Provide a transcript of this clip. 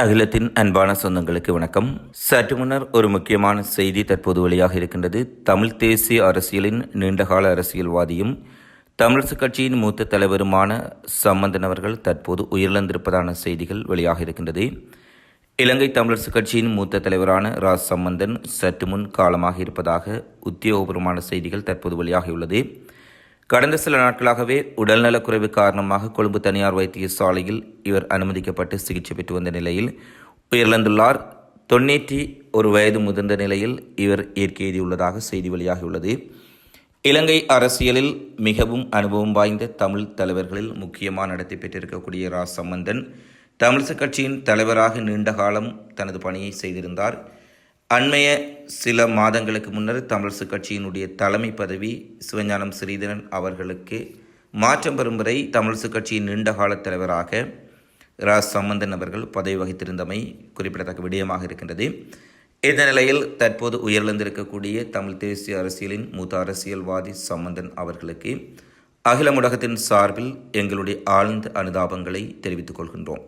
அகிலத்தின் அன்பான சொந்தங்களுக்கு வணக்கம். சற்று முன்னர் ஒரு முக்கியமான செய்தி தற்போது வெளியாக இருக்கின்றது. தமிழ் தேசிய அரசியலின் நீண்டகால அரசியல்வாதியும் தமிழரசு கட்சியின் மூத்த தலைவருமான சம்பந்தன் அவர்கள் தற்போது உயிரிழந்திருப்பதான செய்திகள் வெளியாக இருக்கின்றது. இலங்கை தமிழரசு கட்சியின் மூத்த தலைவரான ராஜ் சம்பந்தன் சற்று முன் காலமாக இருப்பதாக உத்தியோகபூர்வமான செய்திகள் தற்போது வெளியாகியுள்ளது. கடந்த சில நாட்களாகவே உடல்நலக்குறைவு காரணமாக கொழும்பு தனியார் வைத்தியசாலையில் இவர் அனுமதிக்கப்பட்டு சிகிச்சை பெற்று வந்த நிலையில் உயிரிழந்துள்ளார். தொண்ணூற்றி ஒரு வயது முதிர்ந்த நிலையில் இவர் இயற்கை செய்தி வெளியாகியுள்ளது. இலங்கை அரசியலில் மிகவும் அனுபவம் வாய்ந்த தமிழ் தலைவர்களில் முக்கியமான நடத்தி பெற்றிருக்கக்கூடிய ரா சம்பந்தன் தமிழிசை கட்சியின் தலைவராக நீண்ட காலம் தனது பணியை செய்திருந்தார். அண்மைய சில மாதங்களுக்கு முன்னர் தமிழரசு கட்சியினுடைய தலைமை பதவி சிவஞானம் ஸ்ரீதரன் அவர்களுக்கு மாற்றம் பெறும் வரை தமிழரசு கட்சியின் நீண்டகால தலைவராக ரா சம்பந்தன் அவர்கள் பதவி வகித்திருந்தமை குறிப்பிடத்தக்க விடயமாக இருக்கின்றது. இந்த நிலையில் தற்போது உயர்ந்திருக்கக்கூடிய தமிழ் தேசிய அரசியலின் மூத்த அரசியல்வாதி சம்பந்தன் அவர்களுக்கு அகில முடகத்தின் சார்பில் எங்களுடைய ஆழ்ந்த அனுதாபங்களை தெரிவித்துக் கொள்கின்றோம்.